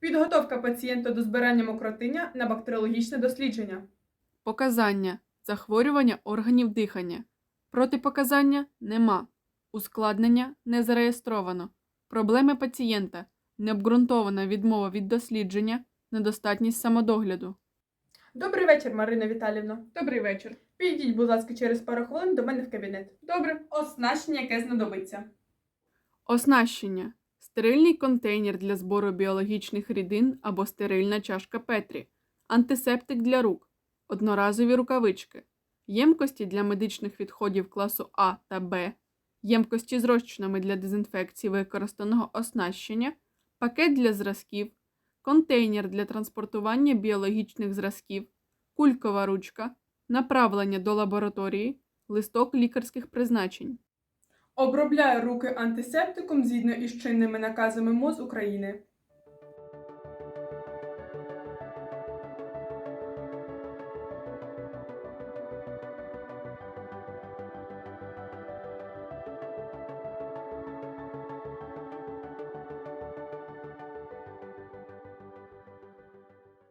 Підготовка пацієнта до збирання мокротиння на бактеріологічне дослідження. Показання. Захворювання органів дихання. Протипоказання нема. Ускладнення не зареєстровано. Проблеми пацієнта. Необґрунтована відмова від дослідження. Недостатність самодогляду. Добрий вечір, Марина Віталівна. Добрий вечір. Підійдіть, будь ласка, через пару хвилин до мене в кабінет. Добре, оснащення, яке знадобиться. Оснащення. Стерильний контейнер для збору біологічних рідин або стерильна чашка Петрі. Антисептик для рук. Одноразові рукавички. Ємкості для медичних відходів класу А та Б. Ємкості з розчинами для дезінфекції використаного оснащення. Пакет для зразків. Контейнер для транспортування біологічних зразків. Кулькова ручка. Направлення до лабораторії. Листок лікарських призначень. Обробляю руки антисептиком згідно із чинними наказами МОЗ України.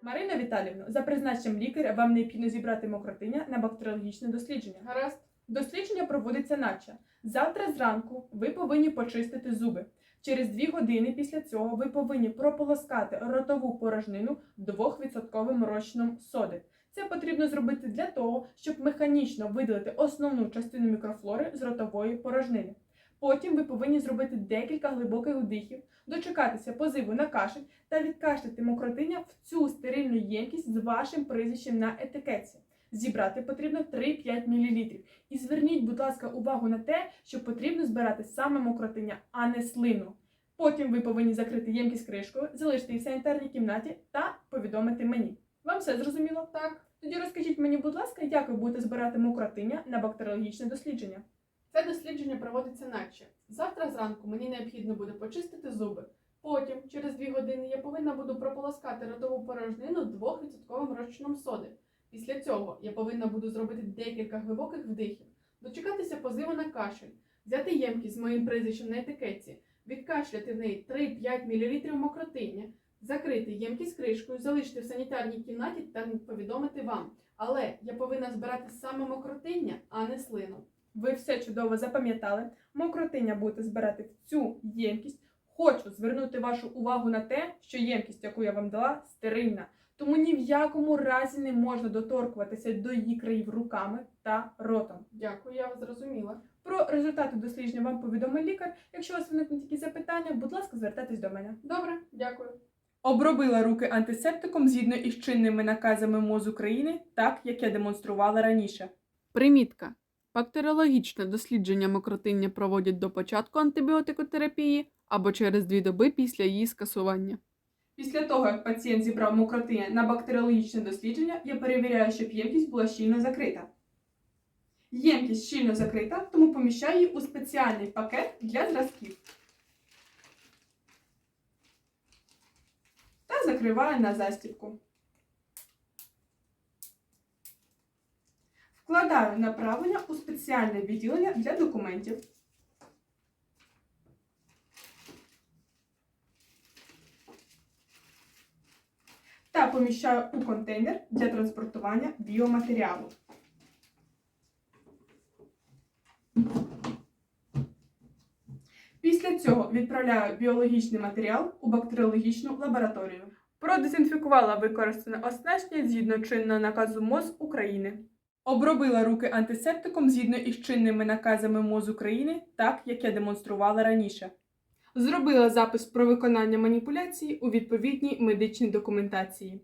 Марина Віталівна, за призначенням лікаря вам необхідно зібрати мокротиння на бактеріологічне дослідження. Гаразд. Дослідження проводиться наче. Завтра зранку ви повинні почистити зуби. Через 2 години після цього ви повинні прополоскати ротову порожнину 2% розчином соди. Це потрібно зробити для того, щоб механічно видалити основну частину мікрофлори з ротової порожнини. Потім ви повинні зробити декілька глибоких вдихів, дочекатися позиву на кашель та відкашляти мокротиння в цю стерильну ємкість з вашим прізвищем на етикетці. Зібрати потрібно 3-5 мл. І зверніть, будь ласка, увагу на те, що потрібно збирати саме мокротиння, а не слину. Потім ви повинні закрити ємкість кришкою, залишити її в санітарній кімнаті та повідомити мені. Вам все зрозуміло? Так. Тоді розкажіть мені, будь ласка, як ви будете збирати мокротиння на бактеріологічне дослідження. Це дослідження проводиться наче. Завтра зранку мені необхідно буде почистити зуби. Потім, через 2 години, я повинна буду прополоскати ротову порожнину 2% розчином соди. Після цього я повинна буду зробити декілька глибоких вдихів, дочекатися позиву на кашель, взяти ємкість з моїм прізвищем на етикетці, відкашляти в неї 3-5 мл мокротиння, закрити ємкість кришкою, залишити в санітарній кімнаті та повідомити вам. Але я повинна збирати саме мокротиння, а не слину. Ви все чудово запам'ятали. Мокротиння будете збирати в цю ємкість. Хочу звернути вашу увагу на те, що ємкість, яку я вам дала, стерильна. Тому ні в якому разі не можна доторкуватися до її країв руками та ротом. Дякую, я вас зрозуміла. Про результати дослідження вам повідомить лікар. Якщо у вас виникнуть якісь запитання, будь ласка, звертайтесь до мене. Добре, дякую. Обробила руки антисептиком згідно із чинними наказами МОЗ України, так як я демонструвала раніше. Примітка. Бактеріологічне дослідження мокротиння проводять до початку антибіотикотерапії або через дві доби після її скасування. Після того, як пацієнт зібрав мокротиння на бактеріологічне дослідження, я перевіряю, щоб ємкість була щільно закрита. Ємкість щільно закрита, тому поміщаю її у спеціальний пакет для зразків. Та закриваю на застібку. Вкладаю направлення у спеціальне відділення для документів. та поміщаю у контейнер для транспортування біоматеріалу. Після цього відправляю біологічний матеріал у бактеріологічну лабораторію. Продезінфікувала використане оснащення згідно чинного наказу МОЗ України. Обробила руки антисептиком згідно із чинними наказами МОЗ України, так як я демонструвала раніше. Зробила запис про виконання маніпуляції у відповідній медичній документації.